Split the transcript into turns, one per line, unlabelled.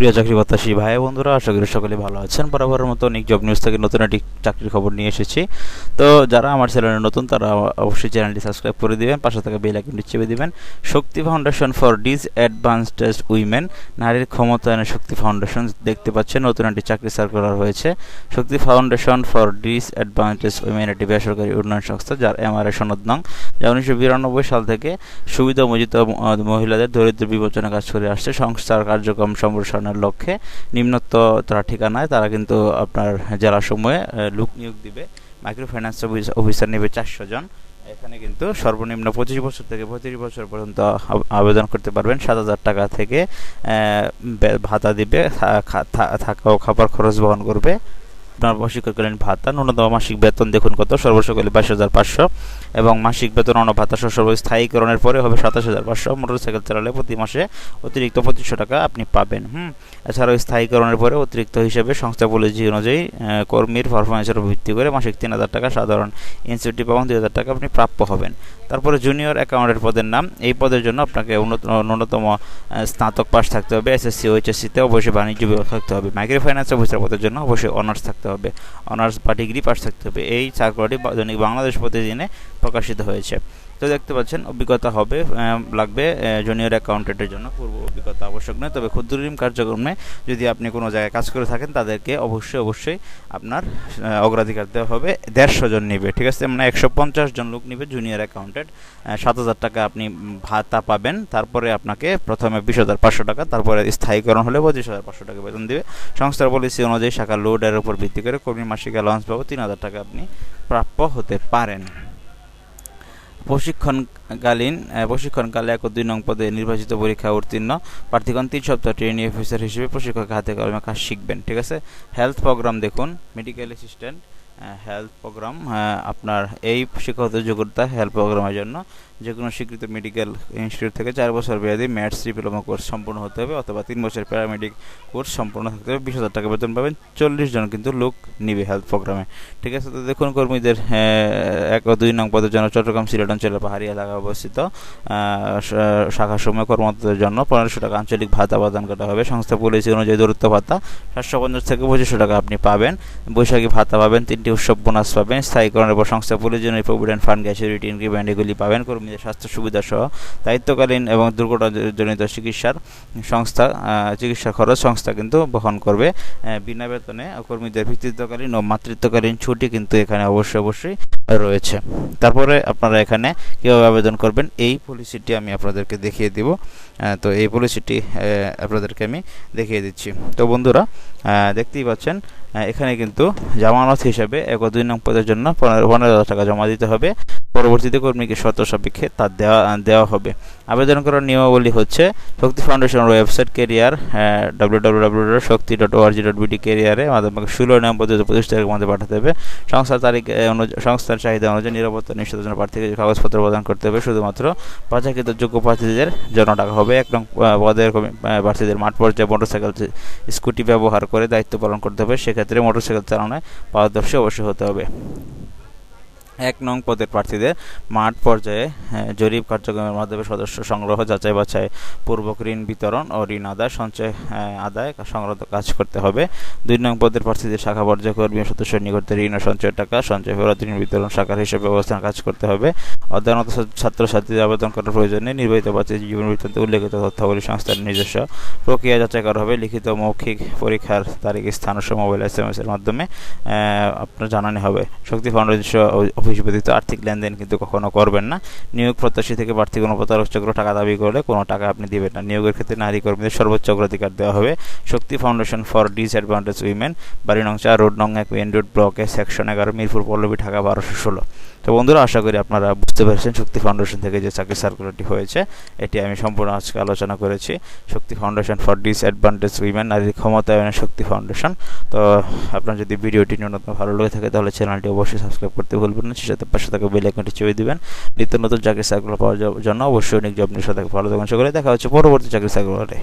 প্রিয় চাকরি প্রত্যাশী ভাই বন্ধুরা, আশা করি সকলে ভালো আছেন। বরাবরের মতো অনেক জব নিউজ থেকে নতুন একটি চাকরির খবর নিয়ে এসেছি। তো যারা আমার চ্যানেলে নতুন, তারা অবশ্যই চ্যানেলটি সাবস্ক্রাইব করে দিবেন, পাশে থাকা বেল আইকনটি চেপে দিবেন। Shakti foundation for disadvantaged women নারীর ক্ষমতায়নের শক্তি ফাউন্ডেশন দেখতে পাচ্ছেন, নতুন একটি চাকরি সার্কুলার হয়েছে। Shakti foundation for disadvantaged women একটি বেসরকারি উন্নয়ন সংস্থা, যার এমআরএ সনদ নং যা উনিশশো বিরানব্বই সাল থেকে সুবিধা মজিত মহিলাদের দরিদ্র বিবেচনা কাজ করে আসছে। সংস্থার কার্যক্রম সম্প্রসারণের লক্ষ্যে। নিম্নত্ব তারা ঠিকানায়, তারা কিন্তু আপনার জেলা সময়ে লোক নিয়োগ দিবে। মাইক্রো ফাইন্যান্স অফিসার নেবে চারশো জন। এখানে কিন্তু সর্বনিম্ন পঁচিশ বছর থেকে পঁয়ত্রিশ বছর পর্যন্ত আবেদন করতে পারবেন। সাত হাজার টাকা থেকে ভাতা দিবে থাকা ও খাবার খরচ বহন করবে। আপনার প্রশিক্ষণকালীন ভাতা, ন্যূনতম মাসিক বেতন, দেখুন কত, সর্বসকলে বাইশ হাজার পাঁচশো এবং মাসিক বেতন অন্য ভাতা সহ স্থায়ীকরণের পরে হবে সাতাশ হাজার পাঁচশো। মোটরসাইকেল চালালে প্রতি মাসে অতিরিক্ত পঁচিশশো টাকা আপনি পাবেন, হুম। এছাড়াও স্থায়ীকরণের পরে অতিরিক্ত হিসেবে সংস্থা পলিসি অনুযায়ী কর্মীর পারফরমেন্সের উপর ভিত্তি করে মাসিক তিন হাজার টাকা সাধারণ ইনসেন্টিভ এবং দুই হাজার টাকা আপনি প্রাপ্য হবেন। তারপরে জুনিয়র অ্যাকাউন্টের পদের নাম, এই পদের জন্য আপনাকে ন্যূনতম স্নাতক পাস থাকতে হবে, এসএসসি ও এইচএসসিতে অবশ্যই বাণিজ্য বিভাগ থাকতে হবে। মাইক্রো ফাইন্যান্স অফিসার পদের জন্য অবশ্যই অনার্স থাকতে হবে অনার্স বা ডিগ্রি পাস থাকতে হবে। এই চাকরিটি দৈনিক বাংলাদেশ প্রতিদিনে প্রকাশিত হয়েছে। তো দেখতে পাচ্ছেন, অভিজ্ঞতা হবে লাগবে জুনিয়র অ্যাকাউন্টেন্টের জন্য, পূর্ব অভিজ্ঞতা আবশ্যক নয়। তবে ক্ষুদ্র ঋণ কার্যক্রমে যদি আপনি কোনো জায়গায় কাজ করে থাকেন, তাদেরকে অবশ্যই অবশ্যই আপনার অগ্রাধিকার দেওয়া হবে। দেড়শো জন নিবে, ঠিক আছে? মানে একশো পঞ্চাশ জন লোক নিবে জুনিয়র অ্যাকাউন্টেন্ট সাত হাজার টাকা আপনি ভাতা পাবেন, তারপরে আপনাকে প্রথমে বিশ হাজার পাঁচশো টাকা, তারপরে স্থায়ীকরণ হলে পঁচিশ হাজার পাঁচশো টাকা বেতন দেবে। সংস্থার পলিসি অনুযায়ী শাখা লোডের উপর ভিত্তি করে কর্মী মাসিক অ্যালাউন্স পাবো তিন হাজার টাকা আপনি প্রাপ্য হতে পারেন। প্রশিক্ষণকালীন প্রশিক্ষণকালে এক দুই নং পদে নির্বাচিত পরীক্ষা উত্তীর্ণ প্রার্থীগণ তিন সপ্তাহ ট্রেনিং অফিসার হিসেবে প্রশিক্ষক হাতে কলমে কাজ শিখবেন, ঠিক আছে? হেলথ প্রোগ্রাম দেখুন মেডিকেল অ্যাসিস্ট্যান্ট হেলথ প্রোগ্রাম আপনার এই শিক্ষাগত যোগ্যতা হেলথ প্রোগ্রামের জন্য। যে কোনো স্বীকৃত মেডিকেল ইনস্টিটিউট থেকে চার বছর মেয়াদী ম্যাথস ডিপ্লোমা কোর্স সম্পূর্ণ হতে হবে অথবা তিন বছর প্যারামেডিক কোর্স সম্পূর্ণ থাকতে হবে। বিশ হাজার টাকা বেতন পাবেন। চল্লিশ জন কিন্তু লোক নিবে হেলথ প্রোগ্রামে ঠিক আছে, তো দেখুন কর্মীদের এক ও দুই নং পদের জন্য চট্টগ্রাম সিলেট অঞ্চলের পাহাড়ি এলাকায় অবস্থিত শাখা সময় কর্মরতদের জন্য পনেরোশো টাকা আঞ্চলিক ভাতা প্রদান করা হবে। সংস্থা পলিসি অনুযায়ী দূরত্ব ভাতা সাতশো পঞ্চাশ থেকে পঁচিশশো টাকা আপনি পাবেন। বৈশাখী ভাতা পাবেন, তিনটি উৎসব বোনাস পাবেন। স্থায়ীকরণের পর সংস্থা অনুযায়ী প্রভিডেন্ট ফান্ড গ্যাচুরিটি ইনক্রিমেন্ট এগুলি পাবেন। কর্মী স্বাস্থ্য সুবিধা সহ দায়িত্বকালীন এবং দুর্ঘটনাজনিত চিকিৎসার সংস্থা চিকিৎসা খরচ সংস্থা কিন্তু বহন করবে। বিনা বেতনে কর্মীদের পিতৃত্বকালীন ও মাতৃত্বকালীন ছুটি কিন্তু এখানে অবশ্যই অবশ্যই রয়েছে। তারপরে আপনারা এখানে কীভাবে আবেদন করবেন, এই পলিসিটি আমি আপনাদেরকে দেখিয়ে দিব। তো এই পলিসিটি আপনাদেরকে আমি দেখিয়ে দিচ্ছি। তো বন্ধুরা দেখতেই পাচ্ছেন এখানে কিন্তু জামানত হিসাবে এক দুই নং পদের জন্য পনেরো হাজার টাকা জমা দিতে হবে। পরবর্তীতে কর্মীকে শর্ত সাপেক্ষে তা দেওয়া দেওয়া হবে। আবেদন করার নিয়মাবলী হচ্ছে, শক্তি ফাউন্ডেশনের website career W W W dot Shakti dot O R G dot B D কেরিয়ারে আমাদের ষোলো নিয়ম পদ্ধতি তারিখের মধ্যে পাঠাতে হবে। সংস্থার তারিখ সংস্থার চাহিদা অনুযায়ী নিরাপত্তা নিশ্চিতের জন্য প্রার্থীকে কাগজপত্র প্রদান করতে হবে। শুধুমাত্র বাছাকৃত যোগ্য প্রার্থীদের জন্য টাকা হবে। এক নং পদের প্রার্থীদের মাঠ পর্যায়ে মোটরসাইকেল স্কুটি ব্যবহার করে দায়িত্ব পালন করতে হবে। সেক্ষেত্রে মোটরসাইকেল চালানোয় পারদর্শী অবশ্যই হতে হবে। এক নং পদের প্রার্থীদের মাঠ পর্যায়ে জরিপ কার্যক্রমের মাধ্যমে সদস্য সংগ্রহ, যাচাই বাছাই, পূর্বক ঋণ বিতরণ ও ঋণ আদায়, সঞ্চয় আদায় সংগ্রহ কাজ করতে হবে। দুই নং পদের প্রার্থীদের শাখা পর্যায়ে কর্মী সদস্যের ঋণ ও সঞ্চয় টাকা, সঞ্চয় ফেরত, ঋণ বিতরণ শাখার হিসেবে ব্যবস্থান কাজ করতে হবে। অধ্যয়নত ছাত্রছাত্রীদের আবেদন করার প্রয়োজনে নির্বাহিত প্রার্থী জীবন বৃত্তান্তে, উল্লেখিত তথ্যাবলী, সংস্থার নিজস্ব প্রক্রিয়া যাচাই করা হবে। লিখিত মৌখিক পরীক্ষার তারিখ, স্থান ও মোবাইল এস এম এস এর মাধ্যমে আপনার জানানো হবে। শক্তি ফাউন্ডেশন অফিস ব্যতীত আর্থিক লেনদেন কিন্তু কখনো করবেন না। নিয়োগ প্রত্যাশী থেকে প্রার্থী কোনো প্রতারক চক্র টাকা দাবি করলে কোনো টাকা আপনি দিবেন না। নিয়োগের ক্ষেত্রে নারী কর্মীদের সর্বোচ্চ অগ্রাধিকার দেওয়া হবে। Shakti foundation for disadvantaged women, বাড়ি নং চার, রোড নং এক মেন রোড ব্লকে সেকশন এগারো, মিরপুর পল্লবী, ঢাকা বারোশো ষোলো। তো বন্ধুরা, আশা করি আপনারা বুঝতে পেরেছেন শক্তি ফাউন্ডেশন থেকে যে চাকরি সার্কুলারটি হয়েছে। এটি আমি সম্পূর্ণ আজকে আলোচনা করেছি। Shakti foundation for disadvantaged women, নারীর ক্ষমতায়নের শক্তি ফাউন্ডেশন। তো আপনার যদি ভিডিওটি ন্যূনতম ভালো লেগে থাকে, তাহলে চ্যানেলটি অবশ্যই সাবস্ক্রাইব করতে ভুলবেন না। সাথে পাশে থাকা বেল আইকনটি চেপে দিবেন। নিত্য নতুন চাকরি সার্কুলার পাওয়ার জন্য অবশ্যই অনেক জব নিউজ সাথে ভালো থাকুন সকলে, দেখা হচ্ছে পরবর্তী চাকরি সার্কুলারে।